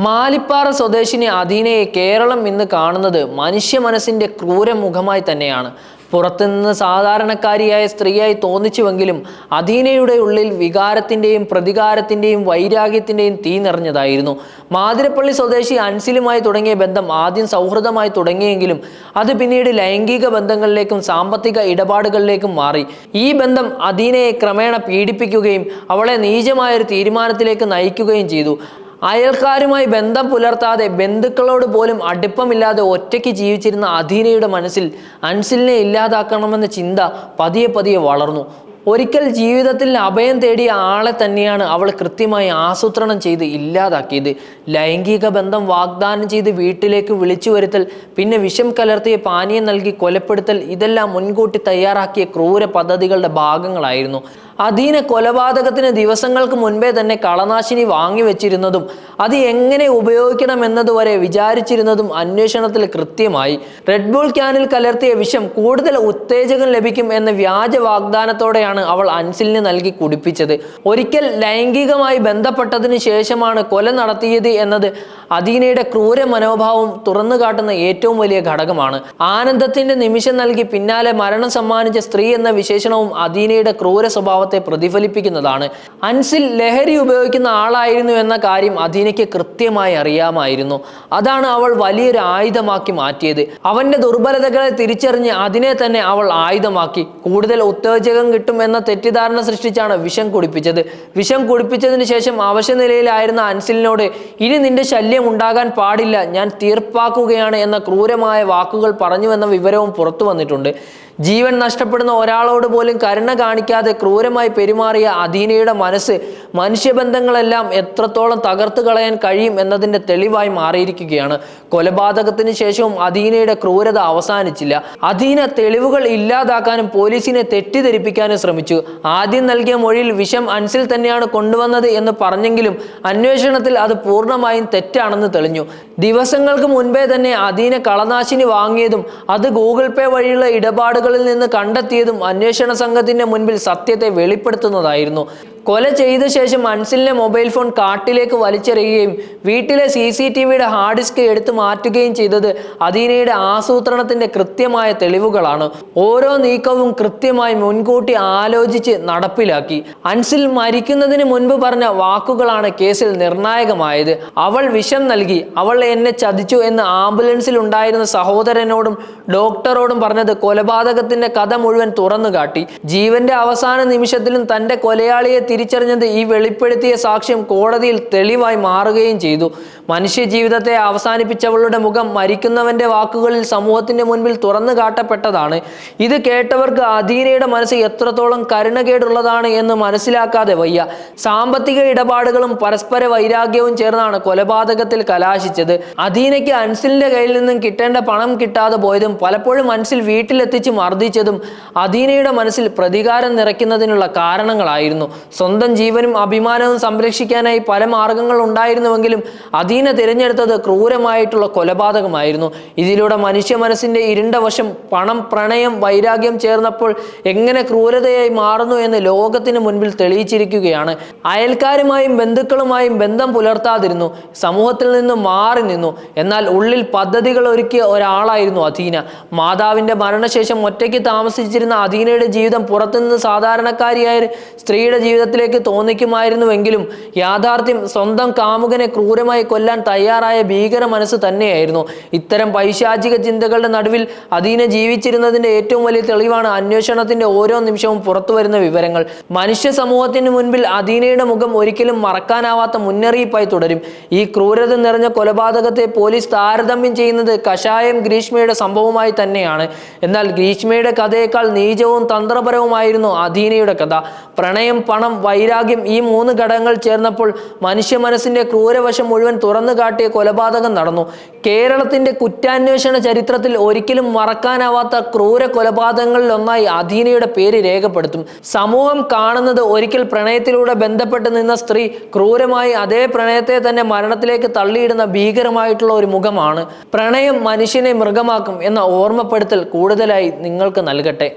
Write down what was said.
മാലിപ്പാറ സ്വദേശിനി അധീനയെ കേരളം ഇന്ന് കാണുന്നത് മനുഷ്യ മനസ്സിന്റെ ക്രൂരമുഖമായി തന്നെയാണ്. പുറത്തുനിന്ന് സാധാരണക്കാരിയായ സ്ത്രീയായി തോന്നിച്ചുവെങ്കിലും അധീനയുടെ ഉള്ളിൽ വികാരത്തിന്റെയും പ്രതികാരത്തിന്റെയും വൈരാഗ്യത്തിന്റെയും തീ നിറഞ്ഞതായിരുന്നു. മാതിരപ്പള്ളി സ്വദേശി അൻസിലുമായി തുടങ്ങിയ ബന്ധം ആദ്യം സൗഹൃദമായി തുടങ്ങിയെങ്കിലും അത് പിന്നീട് ലൈംഗിക ബന്ധങ്ങളിലേക്കും സാമ്പത്തിക ഇടപാടുകളിലേക്കും മാറി. ഈ ബന്ധം അധീനയെ ക്രമേണ പീഡിപ്പിക്കുകയും അവളെ നീചമായൊരു തീരുമാനത്തിലേക്ക് നയിക്കുകയും ചെയ്തു. അയൽക്കാരുമായി ബന്ധം പുലർത്താതെ ബന്ധുക്കളോട് പോലും അടുപ്പമില്ലാതെ ഒറ്റയ്ക്ക് ജീവിച്ചിരുന്ന അധീനയുടെ മനസ്സിൽ അൻസിലിനെ ഇല്ലാതാക്കണമെന്ന ചിന്ത പതിയെ പതിയെ വളർന്നു. ഒരിക്കൽ ജീവിതത്തിൽ അഭയം തേടിയ ആളെ തന്നെയാണ് അവൾ കൃത്യമായി ആസൂത്രണം ചെയ്ത് ഇല്ലാതാക്കിയത്. ലൈംഗിക ബന്ധം വാഗ്ദാനം ചെയ്ത് വീട്ടിലേക്ക് വിളിച്ചു വരുത്തൽ പിന്നെ വിഷം കലർത്തിയ പാനീയം നൽകി കൊലപ്പെടുത്തൽ ഇതെല്ലാം മുൻകൂട്ടി തയ്യാറാക്കിയ ക്രൂര പദ്ധതികളുടെ ഭാഗങ്ങളായിരുന്നു. അധീന കൊലപാതകത്തിന് ദിവസങ്ങൾക്ക് മുൻപേ തന്നെ കളനാശിനി വാങ്ങിവെച്ചിരുന്നതും അത് എങ്ങനെ ഉപയോഗിക്കണം ഉപയോഗിക്കണമെന്നതുവരെ വിചാരിച്ചിരുന്നതും അന്വേഷണത്തിൽ കൃത്യമായി. റെഡ് ബുൾ ക്യാനിൽ കലർത്തിയ വിഷം കൂടുതൽ ഉത്തേജകം ലഭിക്കും എന്ന വ്യാജ വാഗ്ദാനത്തോടെയാണ് അവൾ അൻസിലിന് നൽകി കുടിപ്പിച്ചത്. ഒരിക്കൽ ലൈംഗികമായി ബന്ധപ്പെട്ടതിന് ശേഷമാണ് കൊല നടത്തിയത് എന്നത് അധീനയുടെ ക്രൂര മനോഭാവം തുറന്നു കാട്ടുന്ന ഏറ്റവും വലിയ ഘടകമാണ്. ആനന്ദത്തിന്റെ നിമിഷം നൽകി പിന്നാലെ മരണം സമ്മാനിച്ച സ്ത്രീ എന്ന വിശേഷണവും അധീനയുടെ ക്രൂര സ്വഭാവത്തെ പ്രതിഫലിപ്പിക്കുന്നതാണ്. അൻസിൽ ലഹരി ഉപയോഗിക്കുന്ന ആളായിരുന്നു എന്ന കാര്യം അധീനയ്ക്ക് കൃത്യമായി അറിയാമായിരുന്നു. അതാണ് അവൾ വലിയൊരു ആയുധമാക്കി മാറ്റിയത്. അവന്റെ ദുർബലതകളെ തിരിച്ചറിഞ്ഞ് അതിനെ തന്നെ അവൾ ആയുധമാക്കി. കൂടുതൽ ഉത്തേജകം കിട്ടും എന്ന തെറ്റിദ്ധാരണ സൃഷ്ടിച്ചാണ് വിഷം കുടിപ്പിച്ചത്. വിഷം കുടിപ്പിച്ചതിന് ശേഷം അവശനിലയിലായിരുന്ന അൻസിലിനോട് ഇനി നിന്റെ ശല്യം ഉണ്ടാകാൻ പാടില്ല. ഞാൻ തീർപ്പാക്കുകയാണ് എന്ന ക്രൂരമായ വാക്കുകൾ പറഞ്ഞുവെന്ന വിവരവും പുറത്തു വന്നിട്ടുണ്ട്. ജീവൻ നഷ്ടപ്പെടുന്ന ഒരാളോട് പോലും കരുണ കാണിക്കാതെ ക്രൂരമായി പെരുമാറിയ അധീനയുടെ മനസ്സ് മനുഷ്യബന്ധങ്ങളെല്ലാം എത്രത്തോളം തകർത്തു കളയാൻ കഴിയും എന്നതിന്റെ തെളിവായി മാറിയിരിക്കുകയാണ്. കൊലപാതകത്തിന് ശേഷവും അധീനയുടെ ക്രൂരത അവസാനിച്ചില്ല. അധീന തെളിവുകൾ ഇല്ലാതാക്കാനും പോലീസിനെ തെറ്റിദ്ധരിപ്പിക്കാനും ശ്രമിച്ചു. ആദ്യം നൽകിയ മൊഴിയിൽ വിഷം അൻസിൽ തന്നെയാണ് കൊണ്ടുവന്നത് എന്ന് പറഞ്ഞെങ്കിലും അന്വേഷണത്തിൽ അത് പൂർണമായും തെറ്റാണെന്ന് തെളിഞ്ഞു. ദിവസങ്ങൾക്ക് മുൻപേ തന്നെ അധീന കളനാശിനി വാങ്ങിയതും അത് ഗൂഗിൾ പേ വഴിയുള്ള ഇടപാടുകളിൽ നിന്ന് കണ്ടെത്തിയതും അന്വേഷണ സംഘത്തിന്റെ മുൻപിൽ സത്യത്തെ വെളിപ്പെടുത്തുന്നതായിരുന്നു. കൊല ചെയ്ത ശേഷം അൻസിലിന്റെ മൊബൈൽ ഫോൺ കാട്ടിലേക്ക് വലിച്ചെറിയുകയും വീട്ടിലെ സി സി ടി വിയുടെ ഹാർഡ് ഡിസ്ക് എടുത്തു മാറ്റുകയും ചെയ്തത് അദീനയുടെ ആസൂത്രണത്തിന്റെ കൃത്യമായ തെളിവുകളാണ്. ഓരോ നീക്കവും കൃത്യമായി മുൻകൂട്ടി ആലോചിച്ച് നടപ്പിലാക്കി. അൻസിൽ മരിക്കുന്നതിന് മുൻപ് പറഞ്ഞ വാക്കുകളാണ് കേസിൽ നിർണായകമായത്. അവൾ വിഷം നൽകി അവൾ എന്നെ ചതിച്ചു എന്ന് ആംബുലൻസിൽ ഉണ്ടായിരുന്ന സഹോദരനോടും ഡോക്ടറോടും പറഞ്ഞത് കൊലപാതകത്തിന്റെ കഥ മുഴുവൻ തുറന്നു കാട്ടി ജീവന്റെ അവസാന നിമിഷത്തിലും തന്റെ കൊലയാളിയെ തിരിച്ചറിഞ്ഞത് ഈ വെളിപ്പെടുത്തിയ സാക്ഷ്യം കോടതിയിൽ തെളിവായി മാറുകയും ചെയ്തു. മനുഷ്യ ജീവിതത്തെ അവസാനിപ്പിച്ചവളുടെ മുഖം മരിക്കുന്നവന്റെ വാക്കുകളിൽ സമൂഹത്തിന്റെ മുൻപിൽ തുറന്നു കാട്ടപ്പെട്ടതാണ്. ഇത് കേട്ടവർക്ക് അധീനയുടെ മനസ്സ് എത്രത്തോളം കരുണകേടുള്ളതാണ് എന്ന് മനസ്സിലാക്കാതെ വയ്യ. സാമ്പത്തിക ഇടപാടുകളും പരസ്പര വൈരാഗ്യവും ചേർന്നാണ് കൊലപാതകത്തിൽ കലാശിച്ചത്. അധീനയ്ക്ക് അൻസിലിന്റെ കയ്യിൽ നിന്നും കിട്ടേണ്ട പണം കിട്ടാതെ പോയതും പലപ്പോഴും അൻസിൽ വീട്ടിലെത്തിച്ച് മർദ്ദിച്ചതും അധീനയുടെ മനസ്സിൽ പ്രതികാരം നിറയ്ക്കുന്നതിനുള്ള കാരണങ്ങളായിരുന്നു. സ്വന്തം ജീവനും അഭിമാനവും സംരക്ഷിക്കാനായി പല മാർഗങ്ങൾ ഉണ്ടായിരുന്നുവെങ്കിലും അധീന തിരഞ്ഞെടുത്തത് ക്രൂരമായിട്ടുള്ള കൊലപാതകമായിരുന്നു. ഇതിലൂടെ മനുഷ്യ മനസ്സിന്റെ ഇരുണ്ട വശം പണം പ്രണയം വൈരാഗ്യം ചേർന്നപ്പോൾ എങ്ങനെ ക്രൂരതയായി മാറുന്നു എന്ന് ലോകത്തിന് മുൻപിൽ തെളിയിച്ചിരിക്കുകയാണ്. അയൽക്കാരുമായും ബന്ധുക്കളുമായും ബന്ധം പുലർത്താതിരുന്നു. സമൂഹത്തിൽ നിന്ന് മാറി നിന്നു. എന്നാൽ ഉള്ളിൽ പദ്ധതികൾ ഒരുക്കിയ ഒരാളായിരുന്നു അധീന. മാതാവിന്റെ മരണശേഷം ഒറ്റയ്ക്ക് താമസിച്ചിരുന്ന അധീനയുടെ ജീവിതം പുറത്തുനിന്ന് സാധാരണക്കാരിയായ സ്ത്രീയുടെ സ്ത്രീയുടെ ജീവിതത്തിലേക്ക് തോന്നിക്കുമായിരുന്നുവെങ്കിലും യാഥാർത്ഥ്യം സ്വന്തം കാമുകനെ ക്രൂരമായി കൊല്ലാൻ തയ്യാറായ ഭീകര മനസ്സ് തന്നെയായിരുന്നു. ഇത്തരം പൈശാചിക ചിന്തകളുടെ നടുവിൽ അധീന ജീവിച്ചിരുന്നതിന്റെ ഏറ്റവും വലിയ തെളിവാണ് അന്വേഷണത്തിന്റെ ഓരോ നിമിഷവും പുറത്തുവരുന്ന വിവരങ്ങൾ. മനുഷ്യ സമൂഹത്തിന് മുൻപിൽ അധീനയുടെ മുഖം ഒരിക്കലും മറക്കാനാവാത്ത മുന്നറിയിപ്പായി തുടരും. ഈ ക്രൂരത നിറഞ്ഞ കൊലപാതകത്തെ പോലീസ് താരതമ്യം ചെയ്യുന്നത് കഷായം ഗ്രീഷ്മയുടെ സംഭവമായി തന്നെയാണ്. എന്നാൽ ഗ്രീഷ്മയുടെ കഥയേക്കാൾ നീചവും തന്ത്രപരവുമായിരുന്നു അധീനയുടെ കഥ. പ്രണയം പണം വൈരാഗ്യം ഈ മൂന്ന് ഘടകങ്ങൾ ചേർന്നപ്പോൾ മനുഷ്യ മനസ്സിന്റെ ക്രൂരവശം മുഴുവൻ തുറന്നു കാട്ടിയ കൊലപാതകം നടന്നു. കേരളത്തിന്റെ കുറ്റാന്വേഷണ ചരിത്രത്തിൽ ഒരിക്കലും മറക്കാനാവാത്ത ക്രൂര കൊലപാതകങ്ങളിൽ ഒന്നായി അധീനയുടെ പേര് രേഖപ്പെടുത്തും. സമൂഹം കാണുന്നത് ഒരിക്കൽ പ്രണയത്തിലൂടെ ബന്ധപ്പെട്ട് നിന്ന സ്ത്രീ ക്രൂരമായി അതേ പ്രണയത്തെ തന്നെ മരണത്തിലേക്ക് തള്ളിയിടുന്ന ഭീകരമായിട്ടുള്ള ഒരു മുഖമാണ്. പ്രണയം മനുഷ്യനെ മൃഗമാക്കും എന്ന ഓർമ്മപ്പെടുത്തൽ കൂടുതലായി നിങ്ങൾക്ക് നൽകട്ടെ.